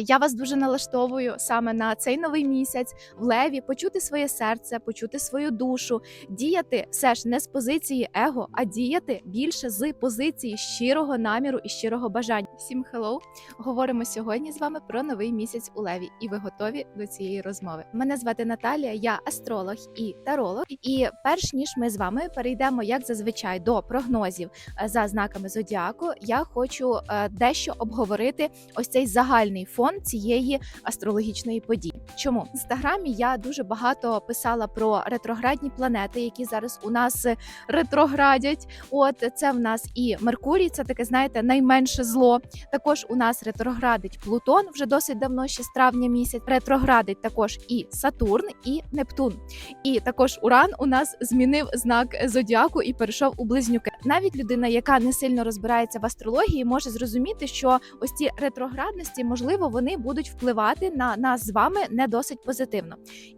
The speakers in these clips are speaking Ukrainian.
Я вас дуже налаштовую саме на цей новий місяць в леві, почути своє серце, почути свою душу, діяти все ж не з позиції его, а діяти більше з позиції щирого наміру і щирого бажання. Всім хеллоу! Говоримо сьогодні з вами про новий місяць у леві, і ви готові до цієї розмови. Мене звати Наталія, я астролог і таролог. І перш ніж ми з вами перейдемо, як зазвичай, до прогнозів е, за знаками зодіаку, я хочу е, дещо обговорити ось цей загальний фон цієї астрологічної події. Чому в інстаграмі я дуже багато писала про ретроградні планети, які зараз у нас е, ретроградять. От це в нас і Меркурій, це таке, знаєте, найменше зло. Також у нас ретроградить Плутон вже досить давно, ще з травня місяць. Ретроградить також і Сатурн, і Нептун. І також Уран у нас змінив знак зодіаку і перейшов у близнюки. Навіть людина, яка не сильно розбирається в астрології, може зрозуміти, що ось ці ретроградності, можливо, вони будуть впливати на нас з вами не досить позитивно.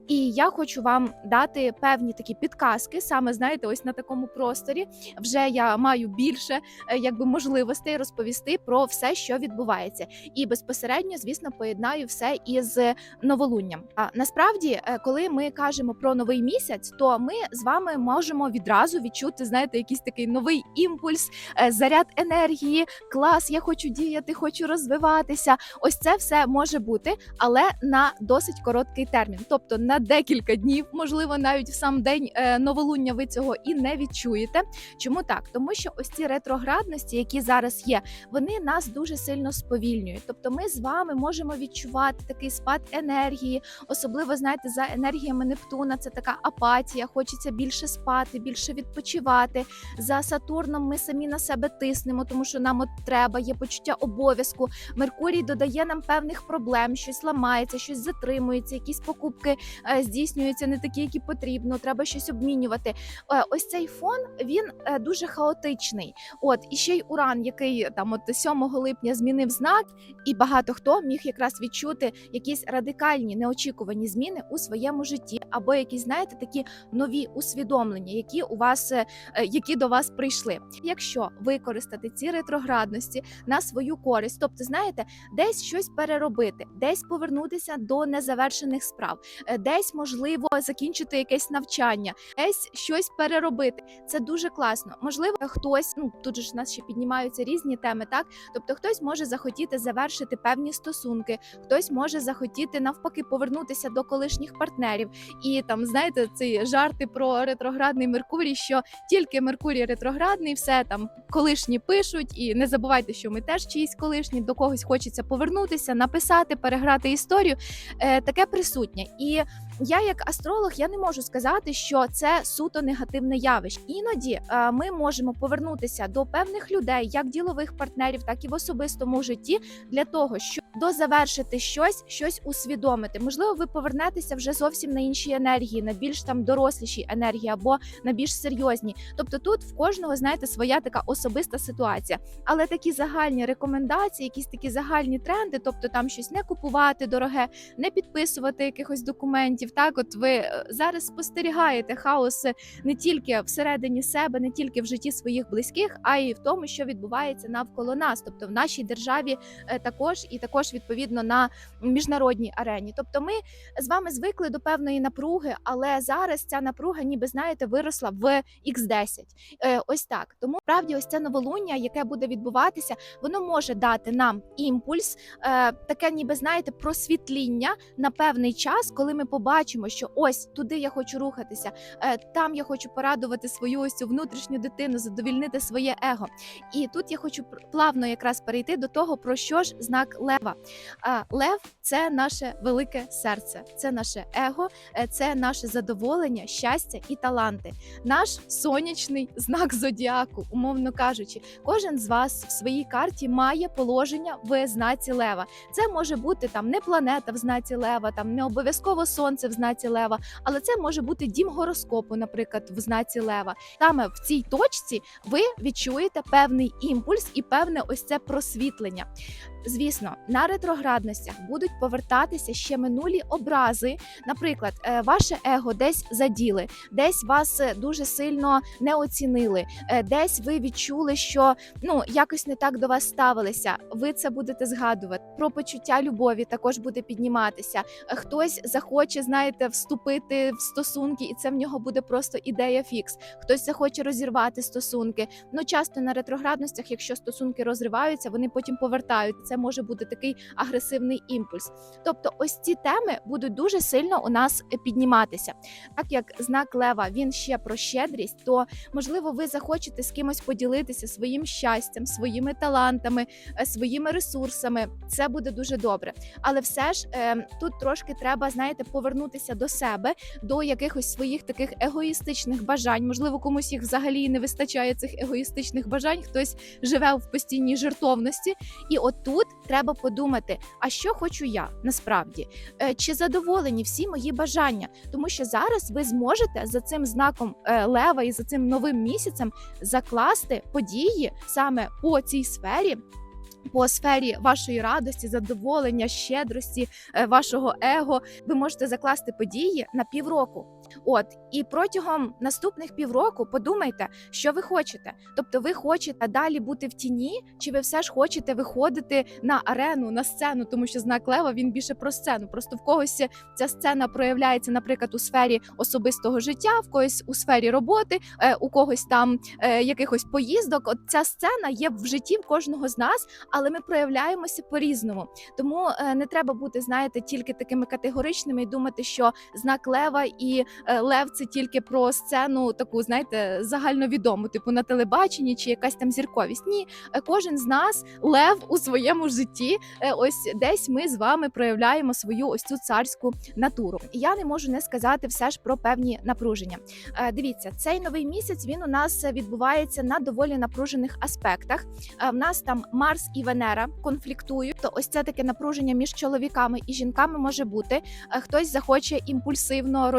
І я хочу вам дати певні такі підказки, саме знаєте, ось на такому просторі. Вже я маю більше е, якби можливостей розповісти про все, що відбувається, і безпосередньо, звісно, поєднаю все із новолунням. А насправді, е, коли ми кажемо про новий місяць, то ми з вами можемо відразу відчути, знаєте, якийсь такий новий імпульс, е, заряд енергії, клас, я хочу діяти, хочу розвиватися. Ось це все може бути, але на досить короткий термін, тобто на декілька днів, можливо, навіть в сам день е, новолуння ви цього і не відчуєте. Чому так? Тому що ось ці ретроградності, які зараз є, вони нас дуже сильно сповільнюють. Тобто, ми з вами можемо відчувати такий спад енергії, особливо знаєте, за енергіями Нептуна. Це така апатія, хочеться більше спати, більше відпочивати. За Сатурном ми самі на себе тиснемо, тому що нам от треба, є почуття обов'язку. Меркурій додає нам певних проблем, щось ламається, щось затримується, якісь покупки е, здійснюються не такі, які потрібно. Треба щось обмінювати. Е, ось цей фон він е, дуже хаотичний. От і ще й Уран, який там от 7 липня змінив знак, і багато хто міг якраз відчути якісь радикальні неочікувані зміни у своєму житті, або якісь, знаєте, такі нові усвідомлення, які у вас які до вас прийшли. Якщо використати ці ретроградності на свою користь, тобто, знаєте, десь щось переробити, десь повернутися до незавершених справ, е, десь можливо закінчити якесь навчання, десь щось переробити. Це дуже класно. Можливо, хтось ну тут же ж у нас ще піднімаються різні теми, так тобто хтось може захотіти завершити певні стосунки, хтось може захотіти навпаки повернутися до колишніх партнерів. І там знаєте, ці жарти про ретроградний Меркурій, що тільки Меркурій ретроградний, все там колишні пишуть, і не забувайте, що ми теж чиїсь колишні до когось хочеться повернутися, написати, переграти історію. Е, таке присутнє. І я, як астролог, я не можу сказати, що це суто негативне явище. Іноді е, ми можемо повернутися до певних людей, як ділових партнерів, так і в особистому житті, для того, щоб дозавершити щось, щось усвідомити. Можливо, ви повернетеся вже зовсім на інші енергії, на більш там доросліші енергії або на більш серйозні. Тобто, тут в кожного знаєте своя така особиста ситуація. Але такі загальні рекомендації, якісь такі загальні тренди, тобто там щось не купувати дороге, не підписувати якихось документів. Так, от ви е, зараз спостерігаєте хаос не тільки всередині себе, не тільки в житті своїх близьких, а й в тому, що відбувається навколо нас, тобто в нашій державі е, також і також відповідно на міжнародній арені. Тобто, ми з вами звикли до певної напруги, але зараз ця напруга, ніби знаєте, виросла в X10. Е, Ось так. Тому справді, ось це новолуння, яке буде відбуватися, воно може дати нам імпульс, е, таке, ніби знаєте, просвітління на певний час, коли ми побачимо, що ось туди я хочу рухатися, е, там я хочу порадувати свою ось цю внутрішню дитину, задовільнити своє его. І тут я хочу плавно якраз перейти до того, про що ж знак лева. Лев це наше велике серце, це наше его, е, це наше задоволення, щастя і таланти. Наш сонячний знак зодіаку, умовно кажучи, кожен з вас в своїй карті має положення в знаці лева. Це може бути там не планета в знаці лева, там не обов'язково сонце в знаці лева, але це може бути дім гороскопу, наприклад, в знаці лева. Саме в цій точці ви відчуєте певний імпульс і певне ось це просвітлення. Звісно, на ретроградностях будуть повертатися ще минулі образи. Наприклад, е, ваше его десь заділи, десь вас е, дуже сильно не оцінили, е, десь ви відчули, що ну якось не так до вас ставилися. Ви це будете згадувати. Про почуття любові також буде підніматися. Хтось захоче, знаєте, вступити в стосунки, і це в нього буде просто ідея фікс. Хтось захоче розірвати стосунки. Ну часто на ретроградностях, якщо стосунки розриваються, вони потім повертають. Це може бути такий агресивний імпульс. Тобто, ось ці теми будуть дуже сильно у нас підніматися. Так як знак лева він ще про щедрість, то можливо ви захочете з кимось поділитися своїм щастям, своїми талантами, е, своїми ресурсами. Це буде дуже добре. Але все ж е, тут трошки треба, знаєте, повернутися до себе, до якихось своїх таких егоїстичних бажань. Можливо, комусь їх взагалі не вистачає цих егоїстичних бажань. Хтось живе в постійній жертовності. І отут треба подумати: а що хочу я насправді? Е, Чи задоволені всі мої бажання? Тому що зараз ви зможете за цим знаком е, лева і за цим новим місяцем закласти події саме по цій сфері. По сфері вашої радості, задоволення, щедрості, е, вашого его, ви можете закласти події на півроку. От і протягом наступних півроку подумайте, що ви хочете. Тобто, ви хочете далі бути в тіні, чи ви все ж хочете виходити на арену, на сцену, тому що знак лева він більше про сцену. Просто в когось ця сцена проявляється, наприклад, у сфері особистого життя, в когось у сфері роботи, е, у когось там е, якихось поїздок. От ця сцена є в житті в кожного з нас, але ми проявляємося по-різному. Тому е, не треба бути, знаєте, тільки такими категоричними і думати, що знак лева і лев це тільки про сцену, таку знаєте, загальновідому, типу на телебаченні чи якась там зірковість. Ні, е, кожен з нас лев у своєму житті. Е, Ось десь ми з вами проявляємо свою ось цю царську натуру. Я не можу не сказати все ж про певні напруження. Е, Дивіться, цей новий місяць він у нас відбувається на доволі напружених аспектах. Е, В нас там Марс і Венера конфліктують. То ось це таке напруження між чоловіками і жінками може бути. Е, Хтось захоче імпульсивно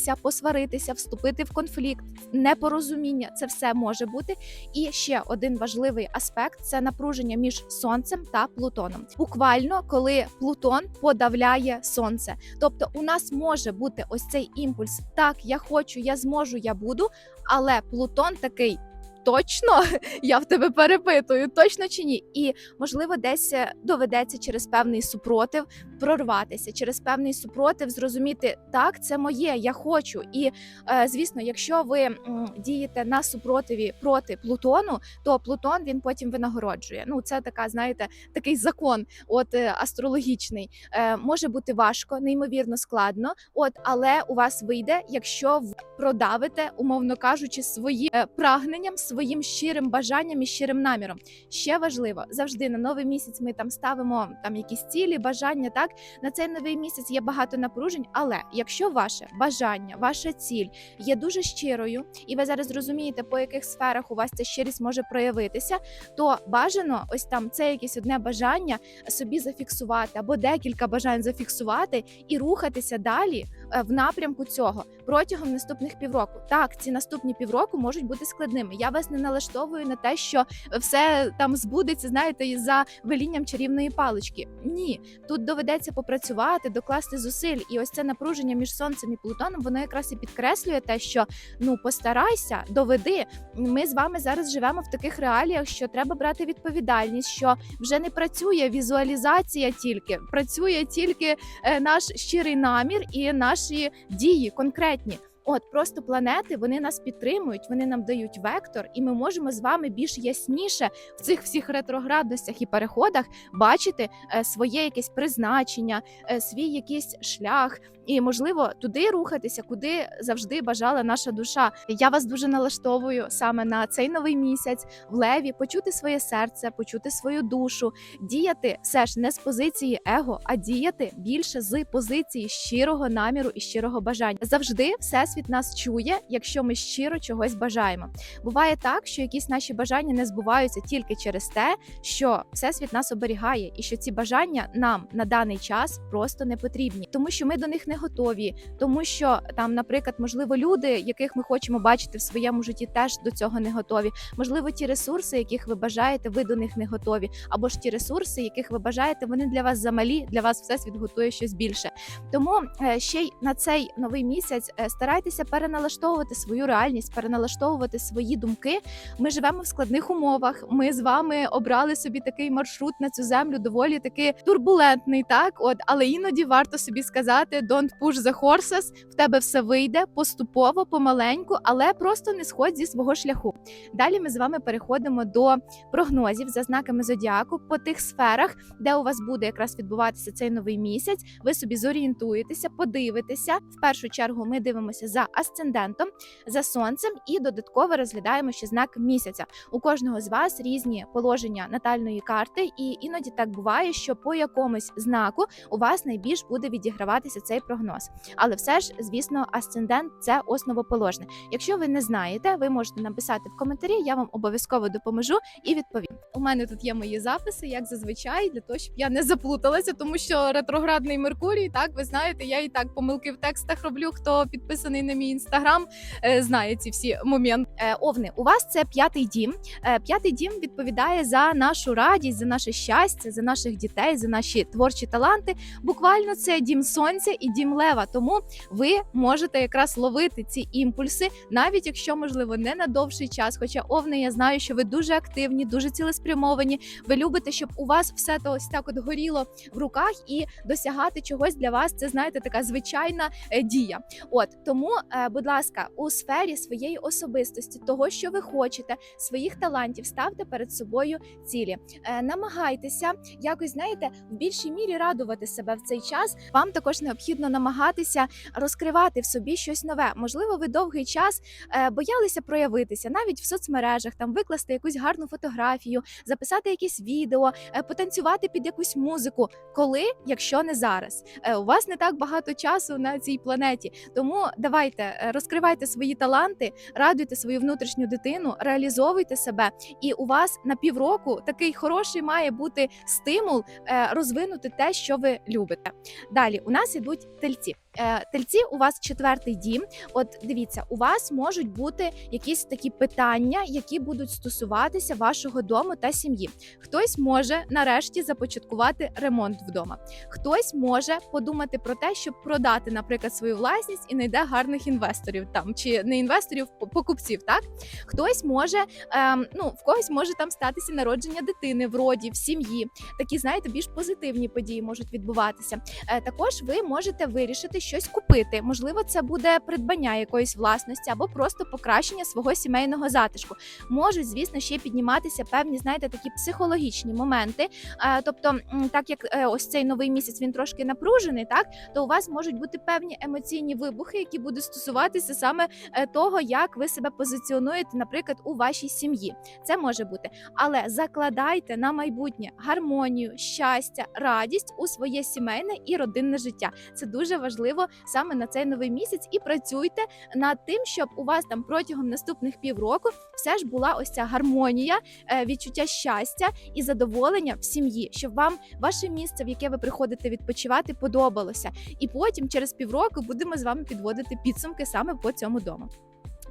розійтися, посваритися, вступити в конфлікт, непорозуміння. Це все може бути. І ще один важливий аспект це напруження між сонцем та Плутоном. Буквально, коли Плутон подавляє сонце. Тобто, у нас може бути ось цей імпульс. Так, я хочу, я зможу, я буду, але Плутон такий. Точно я в тебе перепитую, точно чи ні? І можливо, десь е, доведеться через певний супротив прорватися, через певний супротив зрозуміти, так, це моє, я хочу. І е, звісно, якщо ви дієте на супротиві проти Плутону, то Плутон він потім винагороджує. Ну, це така, знаєте, такий закон, от е, астрологічний. Може бути важко, неймовірно складно. От, але у вас вийде, якщо ви продавите, умовно кажучи, свої прагненням, своїм щирим бажанням і щирим наміром. Ще важливо завжди на новий місяць. Ми там ставимо там якісь цілі, бажання. Так на цей новий місяць є багато напружень. Але якщо ваше бажання, ваша ціль є дуже щирою, і ви зараз розумієте, по яких сферах у вас ця щирість може проявитися, то бажано ось там це якесь одне бажання собі зафіксувати або декілька бажань зафіксувати і рухатися далі в напрямку цього протягом наступних півроку. Так, ці наступні півроку можуть бути складними. Я вас не налаштовую на те, що все там збудеться, знаєте, за велінням чарівної палички. Ні, тут доведеться попрацювати, докласти зусиль, і ось це напруження між сонцем і Плутоном, воно якраз і підкреслює те, що ну постарайся, доведи. Ми з вами зараз живемо в таких реаліях, що треба брати відповідальність, що вже не працює візуалізація тільки, працює тільки е, наш щирий намір і наші дії конкретні. От просто планети вони нас підтримують, вони нам дають вектор, і ми можемо з вами більш ясніше в цих всіх ретроградностях і переходах бачити е, своє якесь призначення, е, свій якийсь шлях, і можливо туди рухатися, куди завжди бажала наша душа. Я вас дуже налаштовую саме на цей новий місяць в леві, почути своє серце, почути свою душу, діяти все ж не з позиції его, а діяти більше з позиції щирого наміру і щирого бажання. Завжди всесвіт нас чує, якщо ми щиро чогось бажаємо. Буває так, що якісь наші бажання не збуваються тільки через те, що всесвіт нас оберігає, і що ці бажання нам на даний час просто не потрібні, тому що ми до них не готові, тому що там, наприклад, можливо, люди, яких ми хочемо бачити в своєму житті, теж до цього не готові. Можливо, ті ресурси, яких ви бажаєте, ви до них не готові, або ж ті ресурси, яких ви бажаєте, вони для вас замалі, для вас всесвіт готує щось більше. Тому е, ще й на цей новий місяць е, старайтеся переналаштовувати свою реальність, переналаштовувати свої думки. Ми живемо в складних умовах. Ми з вами обрали собі такий маршрут на цю землю, доволі таки турбулентний, так от, але іноді варто собі сказати: don't push the horses, в тебе все вийде поступово, помаленьку, але просто не сходь зі свого шляху. Далі ми з вами переходимо до прогнозів за знаками зодіаку по тих сферах, де у вас буде якраз відбуватися цей новий місяць. Ви собі зорієнтуєтеся, подивитеся. В першу чергу ми дивимося за асцендентом, за сонцем і додатково розглядаємо ще знак місяця. У кожного з вас різні положення натальної карти, і іноді так буває, що по якомусь знаку у вас найбільш буде відіграватися цей прогноз. Але все ж, звісно, асцендент це основоположне. Якщо ви не знаєте, ви можете написати в коментарі. Я вам обов'язково допоможу і відповім. У мене тут є мої записи, як зазвичай, для того, щоб я не заплуталася, тому що ретроградний Меркурій, так ви знаєте, я і так помилки в текстах роблю. Хто підписаний на мій інстаграм, е, знає ці всі моменти. Е, Овни, у вас це п'ятий дім. Е, П'ятий дім відповідає за нашу радість, за наше щастя, за наших дітей, за наші творчі таланти. Буквально це дім сонця і дім лева. Тому ви можете якраз ловити ці імпульси, навіть якщо можливо не на довший час. Хоча овни, я знаю, що ви дуже активні, дуже цілеспрямовані. Ви любите, щоб у вас все то ось так от горіло в руках і досягати чогось для вас. Це знаєте, така звичайна е, дія. От тому, е, будь ласка, у сфері своєї особистості, того, що ви хочете, своїх талантів, ставте перед собою цілі. Е, Намагайтеся якось знаєте в більшій мірі радувати себе в цей час. Вам також необхідно намагатися розкривати в собі щось нове. Можливо, ви довгий час е, боялися проявитися навіть в соцмережах, там викласти якусь гарну фотографію, записати якесь відео, е, потанцювати під якусь музику. Коли, якщо не зараз, Е, у вас не так багато часу на цій планеті. Тому давайте розкривайте свої таланти, радуйте свою внутрішню дитину, реалізовуйте себе, і у вас на півроку такий хороший має бути стимул розвинути те, що ви любите. Далі у нас ідуть тельці. Е, Тельці, у вас четвертий дім. От дивіться, у вас можуть бути якісь такі питання, які будуть стосуватися вашого дому та сім'ї. Хтось може нарешті започаткувати ремонт вдома. Хтось може подумати про те, щоб продати, наприклад, свою власність і знайде гарних інвесторів там чи не інвесторів, покупців. Так хтось може, ем, ну в когось може там статися народження дитини в роді, в сім'ї. Такі знаєте, більш позитивні події можуть відбуватися. Е, Також ви можете вирішити щось купити. Можливо, це буде придбання якоїсь власності або просто покращення свого сімейного затишку. Можуть, звісно, ще підніматися певні, знаєте, такі психологічні моменти. Е, Тобто, так як е, ось цей новий місяць він трошки напружений, так то у вас можуть бути певні емоційні вибухи, які будуть стосуватися саме е, того, як ви себе позиціонуєте, наприклад, у вашій сім'ї. Це може бути, але закладайте на майбутнє гармонію, щастя, радість у своє сімейне і родинне життя. Це дуже важливо саме на цей новий місяць. І працюйте над тим, щоб у вас там протягом наступних півроку все ж була ось ця гармонія, е, відчуття щастя і задоволення в сім'ї, щоб вам ваше місце, в яке ви приходите відпочивати, подобалося. І потім, через півроку, будемо з вами підводити підсумки саме по цьому дому.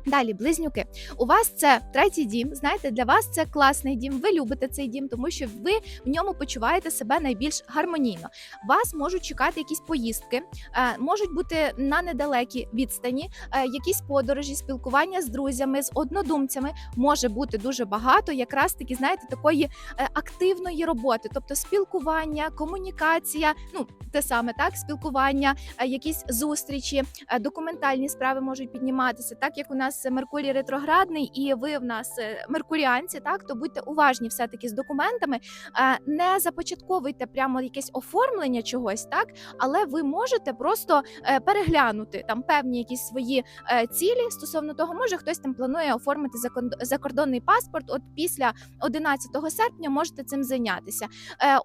Далі, близнюки, у вас це третій дім. Знаєте, для вас це класний дім. Ви любите цей дім, тому що ви в ньому почуваєте себе найбільш гармонійно. Вас можуть чекати якісь поїздки, е, можуть бути на недалекій відстані, е, якісь подорожі, спілкування з друзями, з однодумцями може бути дуже багато, якраз таки, знаєте, такої е, активної роботи, тобто спілкування, комунікація, ну те саме так, спілкування, якісь зустрічі, документальні справи можуть підніматися, так як у нас нас Меркурій ретроградний, і ви в нас е, меркуріанці, так то будьте уважні все таки з документами. Е, Не започатковуйте прямо якесь оформлення чогось, так але ви можете просто е, переглянути там певні якісь свої цілі стосовно того, може хтось там планує оформити закордонний паспорт. От після 11 серпня можете цим зайнятися.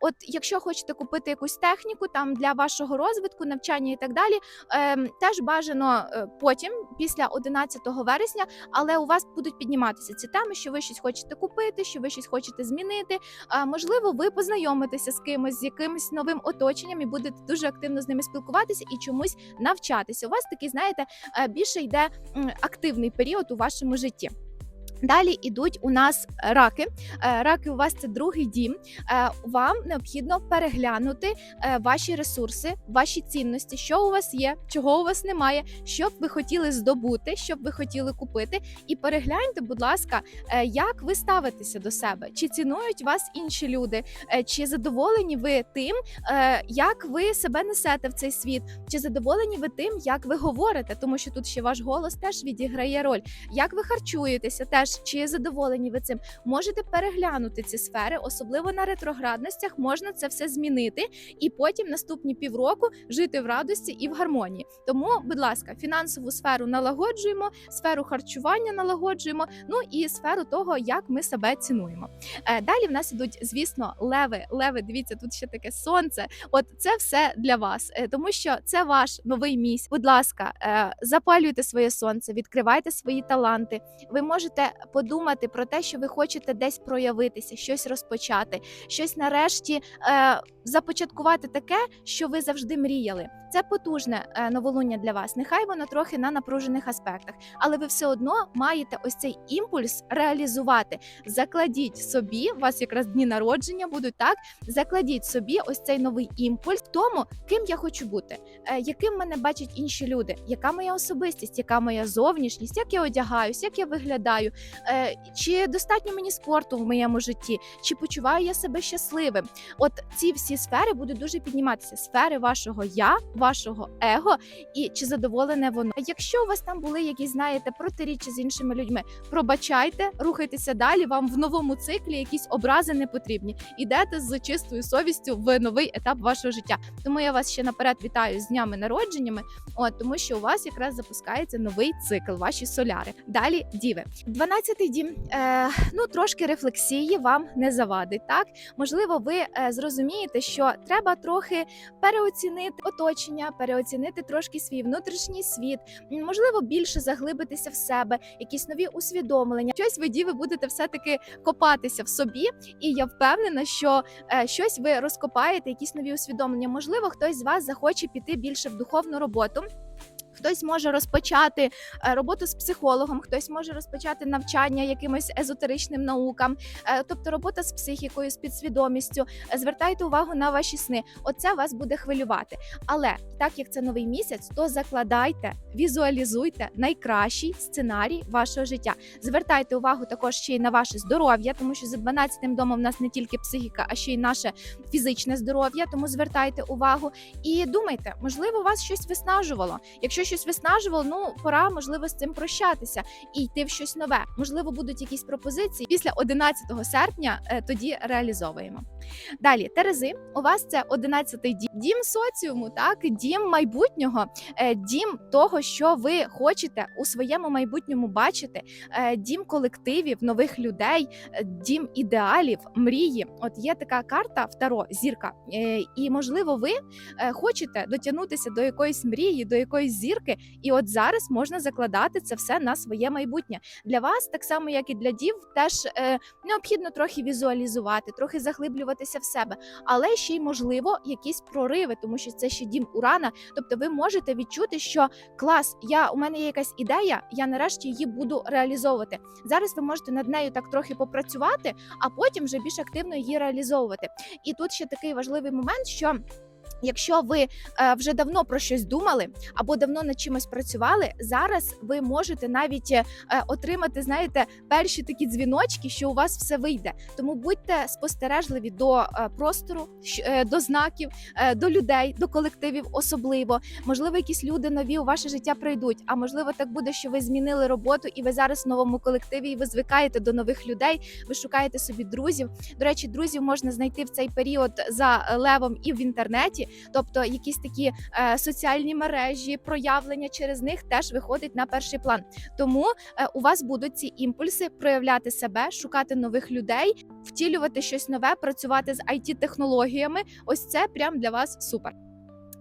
От, якщо хочете купити якусь техніку там для вашого розвитку, навчання і так далі, ем, теж бажано потім, після 11 вересня, але у вас будуть підніматися ці теми, що ви щось хочете купити, що ви щось хочете змінити. А можливо, ви познайомитеся з кимось, з якимось новим оточенням і будете дуже активно з ними спілкуватися і чомусь навчатися. У вас такий, знаєте, е, більше йде активний період у вашому житті. Далі ідуть у нас раки. Е, Раки у вас це другий дім. Е, Вам необхідно переглянути е, ваші ресурси, ваші цінності, що у вас є, чого у вас немає, що б ви хотіли здобути, що б ви хотіли купити. І перегляньте, будь ласка, е, як ви ставитеся до себе, чи цінують вас інші люди, е, чи задоволені ви тим, е, як ви себе несете в цей світ, чи задоволені ви тим, як ви говорите, тому що тут ще ваш голос теж відіграє роль. Як ви харчуєтеся, теж чи задоволені ви цим? Можете переглянути ці сфери, особливо на ретроградностях, можна це все змінити і потім наступні півроку жити в радості і в гармонії. Тому, будь ласка, фінансову сферу налагоджуємо, сферу харчування налагоджуємо. Ну і сферу того, як ми себе цінуємо. Е, Далі в нас ідуть, звісно, леви. Леви, дивіться, тут ще таке сонце. От це все для вас, е, тому що це ваш новий місць. Будь ласка, е, запалюйте своє сонце, відкривайте свої таланти. Ви можете подумати про те, що ви хочете десь проявитися, щось розпочати, щось нарешті е, започаткувати таке, що ви завжди мріяли. Це потужне е, новолуння для вас. Нехай воно трохи на напружених аспектах, але ви все одно маєте ось цей імпульс реалізувати. Закладіть собі, у вас якраз дні народження будуть так. Закладіть собі ось цей новий імпульс в тому, ким я хочу бути, е, яким мене бачать інші люди, яка моя особистість, яка моя зовнішність, як я одягаюсь, як я виглядаю, чи достатньо мені спорту в моєму житті, чи почуваю я себе щасливим. От ці всі сфери будуть дуже підніматися. Сфери вашого я, вашого его, і чи задоволене воно. Якщо у вас там були якісь, знаєте, протиріччя з іншими людьми, пробачайте, рухайтеся далі. Вам в новому циклі якісь образи не потрібні. Ідете з чистою совістю в новий етап вашого життя. Тому я вас ще наперед вітаю з днями народженнями. От тому, що у вас якраз запускається новий цикл, ваші соляри. Далі діви. 12-й дім. Е, ну трошки рефлексії вам не завадить. Так можливо, ви е, зрозумієте, що треба трохи переоцінити оточення, переоцінити трошки свій внутрішній світ, можливо, більше заглибитися в себе, якісь нові усвідомлення. Щось ви діви будете все таки копатися в собі, і я впевнена, що е, щось ви розкопаєте, якісь нові усвідомлення. Можливо, хтось з вас захоче піти більше в духовну роботу. Хтось може розпочати е, роботу з психологом, хтось може розпочати навчання якимось езотеричним наукам, Е, тобто робота з психікою, з підсвідомістю. Е, Звертайте увагу на ваші сни. Оце вас буде хвилювати. Але так як це новий місяць, то закладайте, візуалізуйте найкращий сценарій вашого життя. Звертайте увагу також ще й на ваше здоров'я, тому що за 12-тим домом в нас не тільки психіка, а ще й наше фізичне здоров'я. Тому звертайте увагу і думайте, можливо, вас щось виснажувало. Якщо щось виснажувало, ну пора можливо з цим прощатися і йти в щось нове. Можливо, будуть якісь пропозиції після 11 серпня. е, Тоді реалізовуємо. Далі, Терези, у вас це 11-й дім, дім соціуму, так дім майбутнього, е, дім того, що ви хочете у своєму майбутньому бачити, е, дім колективів, нових людей, дім ідеалів, мрії. От є така карта Втаро, зірка, Е, і можливо, ви хочете дотягнутися до якоїсь мрії, до якоїсь зірки, і от зараз можна закладати це все на своє майбутнє. Для вас, так само як і для дів, теж е, необхідно трохи візуалізувати, трохи заглиблюватися в себе, але ще й можливо якісь прориви, тому що це ще дім урана. Тобто, ви можете відчути, що клас, я у мене є якась ідея, я нарешті її буду реалізовувати. Зараз ви можете над нею так трохи попрацювати, а потім вже більш активно її реалізовувати. І тут ще такий важливий момент, що. Якщо ви е, вже давно про щось думали або давно над чимось працювали, зараз ви можете навіть е, отримати, знаєте, перші такі дзвіночки, що у вас все вийде. Тому будьте спостережливі до е, простору, до знаків, до людей, до колективів, особливо. Можливо, якісь люди нові у ваше життя прийдуть. А можливо, так буде, що ви змінили роботу, і ви зараз в новому колективі, і ви звикаєте до нових людей. Ви шукаєте собі друзів. До речі, друзів можна знайти в цей період за левом і в інтернеті. Тобто якісь такі е, соціальні мережі, проявлення через них теж виходить на перший план. Тому е, у вас будуть ці імпульси проявляти себе, шукати нових людей, втілювати щось нове, працювати з it технологіями. Ось це прям для вас супер.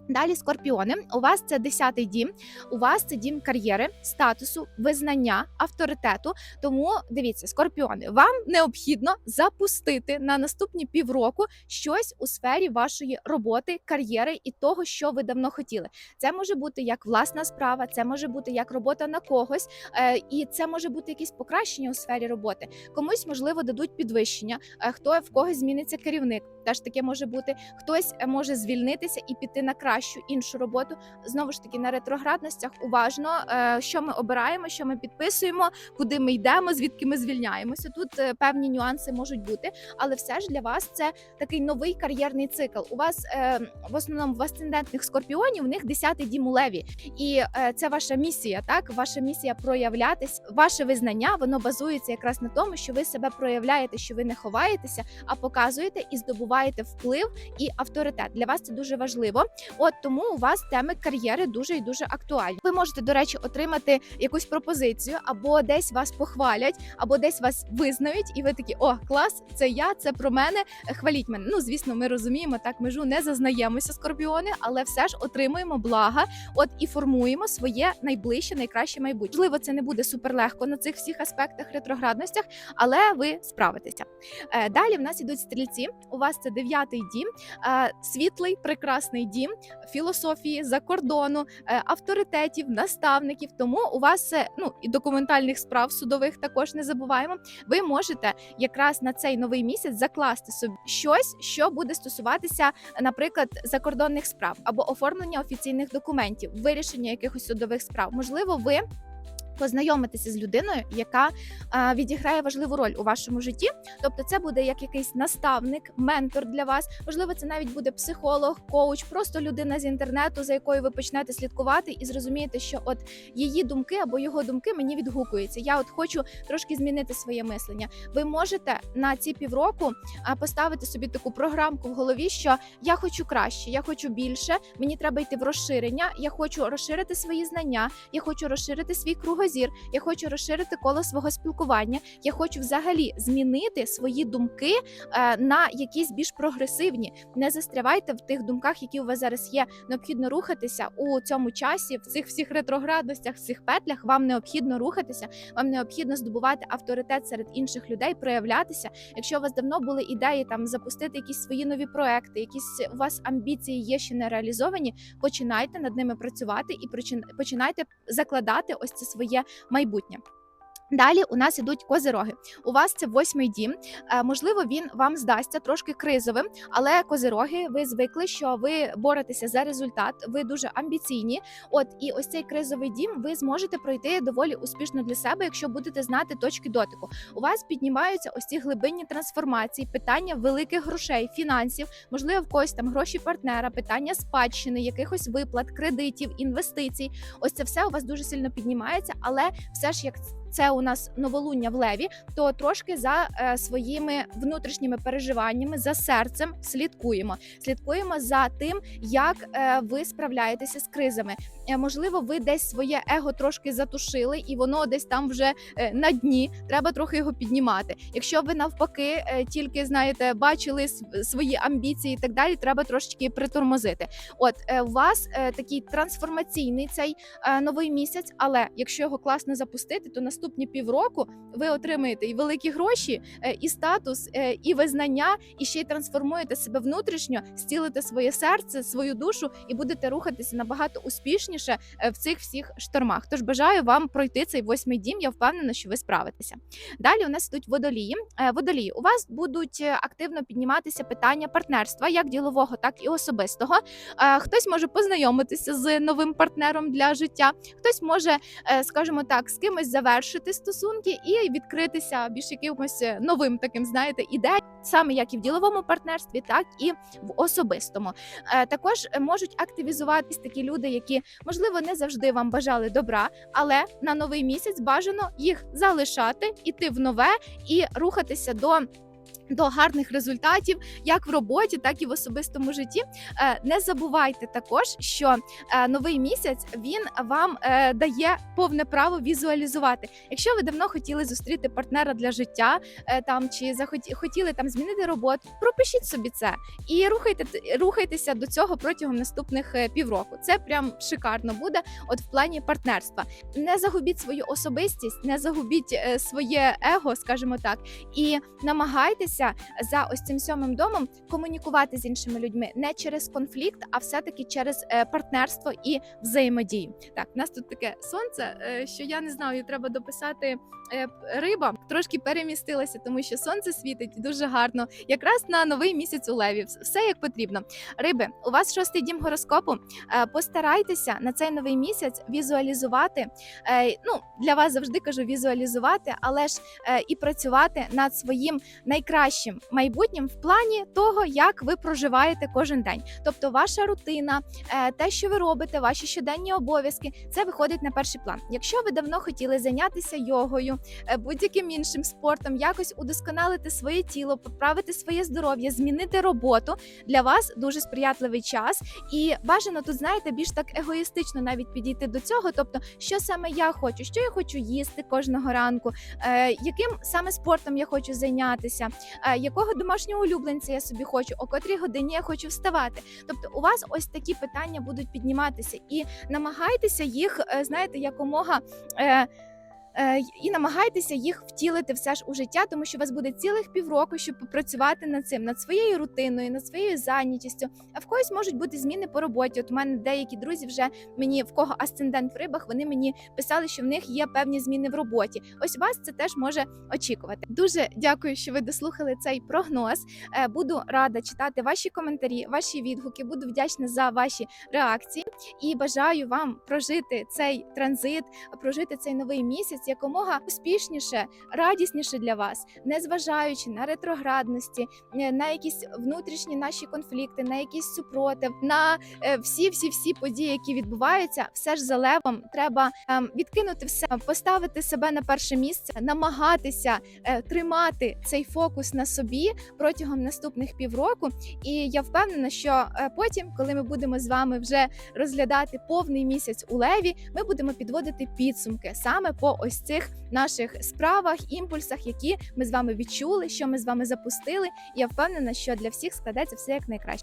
Далі скорпіони. У вас це десятий дім. У вас це дім кар'єри, статусу, визнання, авторитету. Тому дивіться, скорпіони, вам необхідно запустити на наступні півроку щось у сфері вашої роботи, кар'єри і того, що ви давно хотіли. Це може бути як власна справа, це може бути як робота на когось, е, і це може бути якісь покращення у сфері роботи. Комусь можливо дадуть підвищення, е, хто в когось зміниться керівник. Теж таке може бути. Хтось е, може звільнитися і піти на кращу іншу роботу. Знову ж таки, на ретроградностях уважно, е, що ми обираємо, що ми підписуємо, куди ми йдемо, звідки ми звільняємося. Тут е, певні нюанси можуть бути, але все ж для вас це такий новий кар'єрний цикл. У вас е, в основному в асцендентних скорпіонів у них 10-й дім у леві, і це ваша місія. Так, ваша місія проявлятись, ваше визнання воно базується якраз на тому, що ви себе проявляєте, що ви не ховаєтеся, а показуєте і здобуваєте вплив і авторитет. Для вас це дуже важливо. От тому у вас теми кар'єри дуже і дуже актуальні. Ви можете, до речі, отримати якусь пропозицію, або десь вас похвалять, або десь вас визнають, і ви такі о, клас, це я, це про мене. е, Хваліть мене. Ну звісно, ми розуміємо, так межу не зазнаємося скорпіони, але все ж отримуємо блага. От і формуємо своє найближче, найкраще майбутнє. Можливо, це не буде суперлегко на цих всіх аспектах ретроградностях, але ви справитеся. Е, Далі в нас ідуть стрільці. У вас це дев'ятий дім, е, світлий, прекрасний дім філософії за кордону, е, авторитетів, наставників. Тому у вас ну і документальних справ судових також не забуваємо. Ви можете якраз на цей новий місяць закласти собі щось, що буде стосуватися, наприклад, закордонних справ або оформлення офіційних документів, вирішення якихось судових справ. Можливо, ви. Познайомитися з людиною, яка відіграє важливу роль у вашому житті. Тобто, це буде як якийсь наставник, ментор для вас. Можливо, це навіть буде психолог, коуч, просто людина з інтернету, за якою ви почнете слідкувати і зрозумієте, що от її думки або його думки мені відгукуються. Я от хочу трошки змінити своє мислення. Ви можете на ці півроку поставити собі таку програмку в голові, що я хочу краще, я хочу більше. Мені треба йти в розширення. Я хочу розширити свої знання, я хочу розширити свій кругозір, я хочу розширити коло свого спілкування. Я хочу взагалі змінити свої думки е, на якісь більш прогресивні. Не застрявайте в тих думках, які у вас зараз є. Необхідно рухатися у цьому часі, в цих всіх ретроградностях, в цих петлях. Вам необхідно рухатися, вам необхідно здобувати авторитет серед інших людей, проявлятися. Якщо у вас давно були ідеї там запустити якісь свої нові проекти, якісь у вас амбіції є ще не реалізовані, починайте над ними працювати і починайте закладати ось це своє майбутнє. Далі у нас ідуть козироги. У вас це восьмий дім. Е, можливо, він вам здасться трошки кризовим, але козироги, ви звикли, що ви боретеся за результат, ви дуже амбіційні. От і ось цей кризовий дім ви зможете пройти доволі успішно для себе, якщо будете знати точки дотику. У вас піднімаються ось ці глибинні трансформації, питання великих грошей, фінансів, можливо, в когось там гроші партнера, питання спадщини, якихось виплат, кредитів, інвестицій. Ось це все у вас дуже сильно піднімається, але все ж як це у нас новолуння в леві, то трошки за е, своїми внутрішніми переживаннями, за серцем слідкуємо. Слідкуємо за тим, як е, ви справляєтеся з кризами. Е, можливо, ви десь своє его трошки затушили, і воно десь там вже на дні. Треба трохи його піднімати. Якщо ви навпаки тільки знаєте, бачили свої амбіції і так далі, треба трошечки притормозити. От у вас такий трансформаційний цей новий місяць, але якщо його класно запустити, то наступний наступні півроку ви отримаєте і великі гроші, е, і статус, е, і визнання, і ще й трансформуєте себе внутрішньо, зцілите своє серце, свою душу і будете рухатися набагато успішніше е, в цих всіх штормах. Тож бажаю вам пройти цей восьмий дім. Я впевнена, що ви справитеся. Далі у нас йдуть водолії. Водолії, у вас будуть активно підніматися питання партнерства, як ділового, так і особистого. Хтось може познайомитися з новим партнером для життя, хтось може, скажімо так, з кимось завершити стосунки і відкритися більш якимось е, новим таким, знаєте, ідеям, саме як і в діловому партнерстві, так і в особистому. Е, Також можуть активізуватись такі люди, які можливо не завжди вам бажали добра, але на новий місяць бажано їх залишати, іти в нове і рухатися до. До гарних результатів як в роботі, так і в особистому житті. Е, Не забувайте також, що е, новий місяць він вам е, дає повне право візуалізувати. Якщо ви давно хотіли зустріти партнера для життя, там чи захоті, хотіли там змінити роботу, пропишіть собі це і рухайте рухайтеся до цього протягом наступних півроку. Це прям шикарно буде. От в плані партнерства. Не загубіть свою особистість, не загубіть своє его, скажімо так, і намагайтеся за ось цим сьомим домом комунікувати з іншими людьми не через конфлікт, а все-таки через е, партнерство і взаємодію. Так, у нас тут таке сонце, е, що я не знаю, треба дописати е, риба. Трошки перемістилася, тому що сонце світить дуже гарно, якраз на новий місяць у леві. Все як потрібно. Риби, у вас шостий дім гороскопу. Постарайтеся на цей новий місяць візуалізувати. Ну для вас завжди кажу візуалізувати, але ж і працювати над своїм найкращим майбутнім в плані того, як ви проживаєте кожен день. Тобто, ваша рутина, е, те, що ви робите, ваші щоденні обов'язки, це виходить на перший план. Якщо ви давно хотіли зайнятися йогою, е, будь-яким іншим спортом, якось удосконалити своє тіло, поправити своє здоров'я, змінити роботу для вас дуже сприятливий час. І бажано тут, знаєте, більш так егоїстично навіть підійти до цього. Тобто, що саме я хочу, що я хочу їсти кожного ранку, е, яким саме спортом я хочу зайнятися, якого домашнього улюбленця я собі хочу, о котрій годині я хочу вставати. Тобто, у вас ось такі питання будуть підніматися, і намагайтеся їх, е, знаєте, якомога. Е, і намагайтеся їх втілити все ж у життя, тому що у вас буде цілих півроку, щоб попрацювати над цим, над своєю рутиною, над своєю зайнятістю. А в когось можуть бути зміни по роботі. От у мене деякі друзі вже мені в кого асцендент в рибах, вони мені писали, що в них є певні зміни в роботі. Ось вас це теж може очікувати. Дуже дякую, що ви дослухали цей прогноз. Е, Буду рада читати ваші коментарі, ваші відгуки. Буду вдячна за ваші реакції і бажаю вам прожити цей транзит, прожити цей новий місяць якомога успішніше, радісніше для вас, незважаючи на ретроградності, е, на якісь внутрішні наші конфлікти, на якийсь супротив, на е, всі всі всі події, які відбуваються, все ж за левом треба ем, відкинути все, поставити себе на перше місце, намагатися е, тримати цей фокус на собі протягом наступних півроку. І я впевнена, що потім, коли ми будемо з вами вже розглядати повний місяць у леві, ми будемо підводити підсумки саме по ось цих наших справах, імпульсах, які ми з вами відчули, що ми з вами запустили. І я впевнена, що для всіх складеться все як найкраще.